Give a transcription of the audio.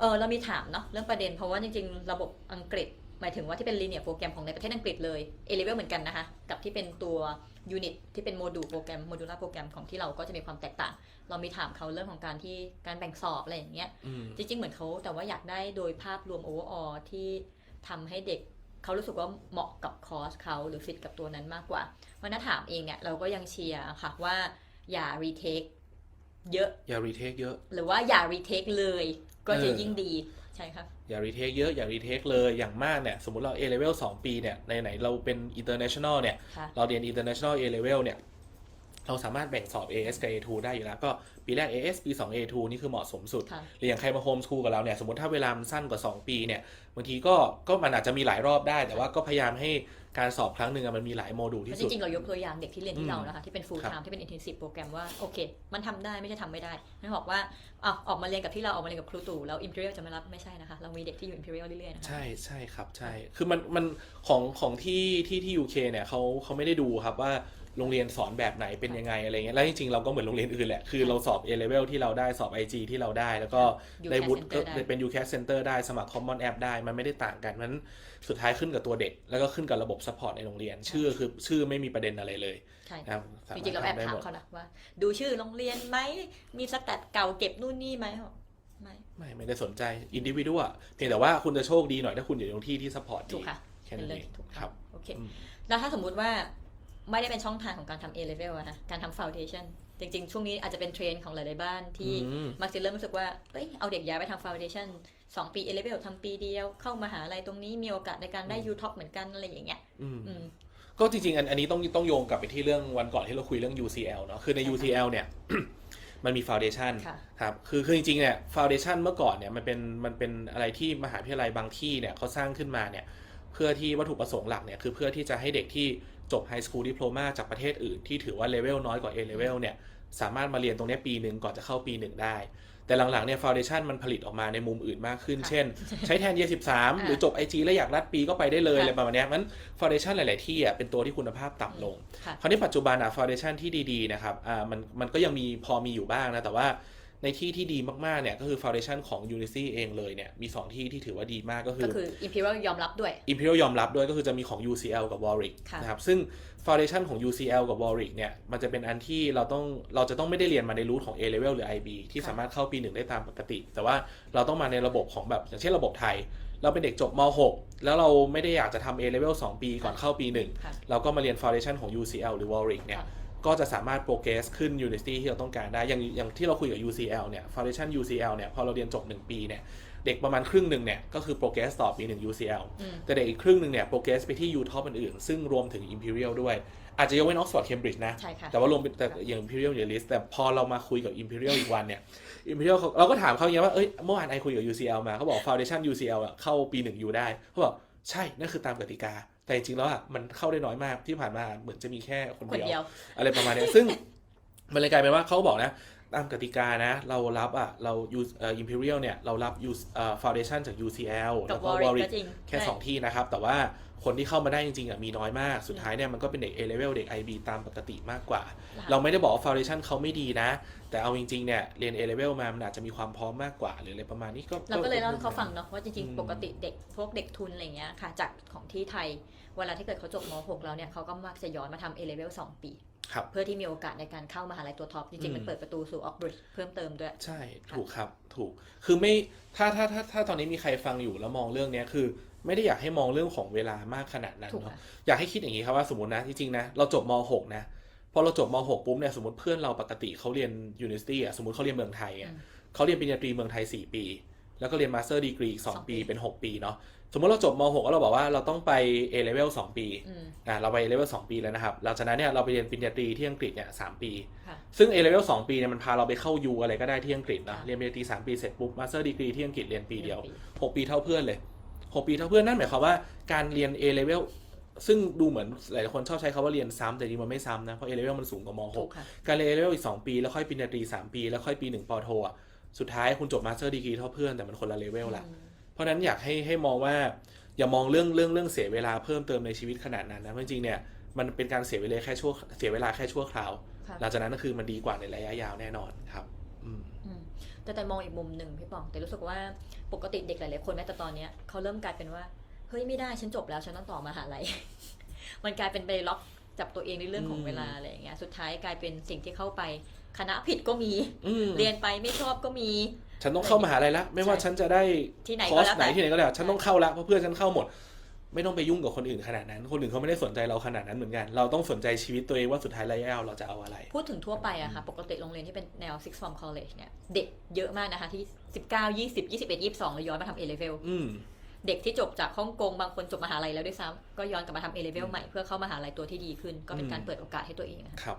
เออเรามีถามเนาะเรื่องประเด็นเพราะว่าจริงๆ ระบบอังกฤษ หมายถึงว่าที่เป็น linear โปรแกรมของในประเทศอังกฤษเลย A level เหมือนกันนะคะ กับที่เป็นตัว unit ที่เป็นโมดูลโปรแกรมโมดูลาโปรแกรมของที่เราก็จะมีความแตกต่าง เรามีถามเขาเรื่องของการที่การแบ่งสอบอะไรอย่างเงี้ยอืมจริงๆเหมือนเขาแต่ว่าอยากได้โดยภาพรวม overall ที่ทำให้เด็กเขารู้สึกว่าเหมาะกับคอร์สเขาหรือฟิตกับตัวนั้นมากกว่าเพราะนัถามเองเนี่ยเราก็ยังเชียร์ค่ะว่าอย่า retake เยอะ อย่ารีเทคเยอะ หรือว่าอย่า retake เลย ก็จะเออยิ่งดีใช่ครับอย่ารีเทคเยอะอย่ารีเทคเลยอย่างมากเนี่ยสมมติเรา A level 2 ปีเนี่ยในไหนๆเราเป็น international เนี่ยค่ะเราเรียน international A level เนี่ย เราสามารถแบ่งสอบ AS กับ A2 ได้อยู่แล้ว ก็ปีแรก AS ปี 2 A2 นี่คือเหมาะสมสุดค่ะหรืออย่างใครมาโฮมสคูลกับเราเนี่ย สมมติถ้าเวลามันสั้นกว่า 2 ปีเนี่ยบางทีก็ก็มันอาจจะมีหลายรอบได้ แต่ว่าก็พยายามให้ การสอบครั้งหนึ่งอะมันมีหลายโมดูลเพที่ราะจสุด ริงๆเรายกตัวอย่างเด็กที่เรียนที่อืมเรานะคะที่เป็น full ครับ time ที่เป็น intensive โปรแกรมว่าโอเค มันทำได้ไม่ใช่ทำไม่ได้ไม่บอกว่าอะออกมาเรียนกับที่เราออกมาเรียนกับครูตู่แล้ว imperial จะไม่รับไม่ใช่นะคะเรามีเด็กที่อยู่ imperial เรื่อยๆนะคะ ใช่ใช่ครับใช่คือมันมันของของที่ที่ที่ UK เนี่ยเขาเขาไม่ได้ดูครับว่า โรงเรียนสอนแบบไหนเป็นยังไงอะไรเงี้ยแล้วจริงๆเราก็เหมือนโรงเรียนอื่นแหละ คือเราสอบ A level ที่เราได้สอบ IG ที่เราได้ แล้วก็ UCAS ได้วุฒิ Center ก็ได้ เป็น UCAS Center ได้สมัคร Common App ได้ มันไม่ได้ต่างกันมันสุดท้ายขึ้นกับตัวเด็ก แล้วก็ขึ้นกับระบบ support ในโรงเรียน ชื่อคือชื่อไม่มีประเด็นอะไรเลยใช่นะครับสจริงๆเราแอบทำได้ถาหมมดเขานะว่า ดูชื่อโรงเรียนไหมมีสแตทเก่าเก็บนู่นนี่ไหมบอกไม่ไม่ไม่ได้สนใจ individual อะเพียงแต่ว่าคุณจะโชคดีหน่อยถ้าคุณอยู่ในที่ที่ support ดีถูกค่ะแค่เป็นั้นนเรื่เอองงถูกครับ โอเค อืม แล้วถ้าสมมุติว่า ไม่ได้เป็นช่องทางของการทำ A level อะนะการทำ foundation จริงๆ ช่วงนี้อาจจะเป็นเทรนด์ของหลายๆบ้านที่อืม มักจะเริ่มรู้สึกว่าเอ้ยเอาเด็กย้ายไปทำ foundation สองปี A level ทำปีเดียว เข้ามหาลัยตรงนี้มีโอกาสในการได้ U top เหมือนกันอะไรอย่างเงี้ยอืม อืม ก็จริงๆอันอันนี้ต้องต้องโยงกลับไปที่เรื่องวันก่อนที่เราคุยเรื่อง UCL เนาะคือใน ใช่ค่ะ UCL เนี่ย มันมี foundation ค่ะ ครับคือคือจริงๆเนี่ย foundation เมื่อก่อนเนี่ยมันเป็นมันเป็นอะไรที่มหาวิทยาลัยบางที่เนี่ยเขาสร้างขึ้นมาเนี่ยเพื่อที่วัตถุประสงค์หลักเนี่ยคือเพื่อที่จะให้เด็กที่ จบ High School Diploma จากประเทศอื่นที่ถือว่าเลเวลน้อยกว่า A level เนี่ยสามารถมาเรียนตรงเนี้ยปีหนึ่งก่อนจะเข้าปีหนึ่งได้ แต่หลังๆเนี่ย foundation มันผลิตออกมาในมุมอื่นมากขึ้นค่ะเช่น ใช้แทน year 13หรือจบ IG แล้วอยากรัดปีก็ไปได้เลยค่ะอะไรประมาณเนี้ยมัน foundation หลาย ๆ ที่อะเป็นตัวที่คุณภาพต่ำลงค่ะคราวนี้ปัจจุบันอะ foundation ที่ดี ๆ นะครับอ่ามันมันก็ยังมีพอมีอยู่บ้างนะ แต่ว่า ในที่ที่ดีมากๆเนี่ยก็คือ foundation ของ Unity เองเลยเนี่ยมี 2 ที่ที่ถือว่าดีมากก็คืก็อคือ imperial ยอมรับด้วย Imperial ยอมรับด้วยก็คือจะมีของ UCL กับ Warwick ค่ะนะครับซึ่ง foundation ของ UCL กับ Warwick เนี่ยมันจะเป็นอันที่เราต้องเราจะต้องไม่ได้เรียนมาในรูทของ A level หรือ IB ที่ค่ะสามารถเข้าปีหนึ่งได้ตามปกติ แต่ว่าเราต้องมาในระบบของแบบอย่างเช่นระบบไทยเราเป็นเด็กจบม .6 แล้วเราไม่ได้อยากจะทำ A level 2 ปีก่อนเข้าปีหนึ่งค่ะเราก็มาเรียน foundation ของ UCL หรือ Warwick เนี่ยค่ะ ก็จะสามารถโปรเกรสขึ้น University ที่เราต้องการได้ อย่างอย่างที่เราคุยกับ UCL เนี่ย foundation UCL เนี่ย พอเราเรียนจบ 1 ปีเนี่ย เด็กประมาณครึ่งหนึ่งเนี่ย ก็คือโปรเกรสต่อปีหนึ่ง UCL อืมแต่เด็กอีกครึ่งหนึ่งเนี่ย โปรเกรสไปที่ U top อื่นๆ ซึ่งรวมถึง Imperial ด้วย อาจจะยกเว้น Oxford Cambridge นะใช่ค่ะแต่ว่ารวมเป็นแต่อย่าง Imperial อยู่ใน list แต่พอเรามาคุยกับ Imperial อีกวันเนี่ย Imperial เขาเราก็ถามเขาอย่างเงี้ยว่า เอ้ย เมื่อวานไอคุยกับ UCL มาเขาบอก Foundation UCL อะเข้าปีหนึ่งอยู่ได้เขาบอก ใช่นั่นคือตามกติกา แต่จริงๆแล้วอะมันเข้าได้น้อยมากที่ผ่านมาเหมือนจะมีแค่คนคนเดียวเดียวอะไรประมาณเนี้ยซึ่งมันเลยกลายเป็นว่าเขาบอกนะ ตามกติกานะ เรารับอะเรา use เอ่อ imperial เนี่ย เรารับ use เอ่อ foundation จาก UCL กัแล้บวก็ Warwick ก็ Warwick จริงแค่ใช่2 ที่นะครับ แต่ว่าคนที่เข้ามาได้จริงๆอะมีน้อยมาก สุดท้ายเนี่ยมันก็เป็นเด็ก A level เด็ก IB ตามปกติมากกว่าค่ะเราไม่ได้บอกว่า foundation เขาไม่ดีนะ แต่เอาจริงๆเนี่ยเรียน A level มามันอาจจะมีความพร้อมมากกว่า หรืออะไรประมาณนี้ก็เราก็เลยเล่าให้เขาฟังเนาะว่าจริงอืมๆปกติเด็กพวกเด็กทุนอะไรเงี้ยค่ะจากของที่ไทยเวลาที่เกิดเขาจบม .6 แล้วเนี่ยเขาก็มักจะย้อนมาทำ A level 2 ปีครับ เพื่อที่มีโอกาสในการเข้ามหาลัยตัวท็อปจริงๆ มันเปิดประตูสู่ออกบริดเพิ่มเติมด้วย ใช่ถูกครับถูกคือไม่ถ้าถ้าถ้าถ้าตอนนี้มีใครฟังอยู่แล้วมองเรื่องเนี้ยคือ ไม่ได้อยากให้มองเรื่องของเวลามากขนาดนั้นถูกเนาะค่ะอยากให้คิดอย่างนี้ครับว่าสมมตินะจริงๆนะเราจบม .6 นะพอเราจบม .6 ปุ๊บเนี่ยสมมติเพื่อนเราปกติเขาเรียน University อะสมมติเขาเรียนเมืองไทยอะอืมเขาเรียนปริญญาตรีเมืองไทย 4 ปี แล้วก็เรียนมาสเตอร์ดีกรีอีกสอง2ปีปีเป็น 6 ปีเนาะสมมติเราจบม .6 แล้วเราบอกว่าเราต้องไป A level 2 ปีอืมอะเราไป A level 2 ปีแล้วนะครับหลังจากนั้นเนี่ยเราไปเรียนปริญญาตรีที่อังกฤษเนี่ยสามปีค่ะซึ่ง A level 2 ปีเนี่ยมันพาเราไปเข้า U อะไรก็ได้ที่อังกฤษนะค่ะเรียนปริญญาตรี3ปีเสร็จปุ๊บมาสเตอร์ดีกรีที่อังกฤษเรียนปีเดียวปี6ปีเท่าเพื่อนเลย 6 ปีเท่าเพื่อนนั่นหมายความว่าการเรียน A level ซึ่งดูเหมือนหลายคนชอบใช้คาว่าเรียนซ้ำแต่จริงมันไม่ซ้ำนะเพราะ A level มันสูงกว่ามถูกค่ะ6การเรียน A level อีก 2 ปี แล้วค่อยปริญญาตรี 3 ปี แล้วค่อยปี 1ปอโทอะ สุดท้ายคุณจบมาสเตอร์ดีกรีเท่าเพื่อนแต่มันคนละเลเวลละอืมเพราะฉะนั้นอยากให้ให้มองว่า อย่ามองเรื่องเรื่องเรื่องเสียเวลาเพิ่มเติมในชีวิตขนาดนั้นนะเพราะจริงๆเนี่ยมันเป็นการเสียเวลาแค่ชั่วเสียเวลาแค่ชั่วคราวค่ะหลังจากนั้นก็คือมันดีกว่าในระยะยาวแน่นอนครับอืมอืมแต่แต่มองอีกมุมหนึ่งพี่ป๋อง แต่รู้สึกว่าปกติเด็กหลายๆคนแม้แต่ตอนเนี้ยเขาเริ่มกลายเป็นว่าเฮ้ยไม่ได้ฉันจบแล้วฉันต้องต่อมหาลัยมันกลายเป็นไปล็อก จับตัวเองในเรื่องของอืมเวลาอะไรอย่างเงี้ยสุดท้ายกลายเป็นสิ่งที่เข้าไปคณะผิดก็มีอืมเรียนไปไม่ชอบก็มี ฉันต้องเข้ามหาลัยละไม่ว่าใช่ฉันจะได้ที่ไหนคอก็ร์สแล้วไหนแต่ที่ไหนก็แล้วฉันต้องเข้าละเพราะเพื่อนฉันเข้าหมด ไม่ต้องไปยุ่งกับคนอื่นขนาดนั้น คนอื่นเขาไม่ได้สนใจเราขนาดนั้นเหมือนกัน เราต้องสนใจชีวิตตัวเองว่าสุดท้ายระยะยาวเราจะเอาอะไร พูดถึงทั่วไปอะค่ะ ปกติโรงเรียนที่เป็นแนว six form college เนี่ย เด็กเยอะมากนะคะที่ 19 20 21 22แล้วย้อนมาทำ A level อืม เด็กที่จบจากฮ่องกงบางคนจบมหาลัยแล้วด้วยซ้ำก็ย้อนกลับมาทำ A level ใหม่เพื่อเข้ามหาลัยตัวที่ดีขึ้น ก็เป็นการอืมเปิดโอกาสให้ตัวเองนะคะ ครับ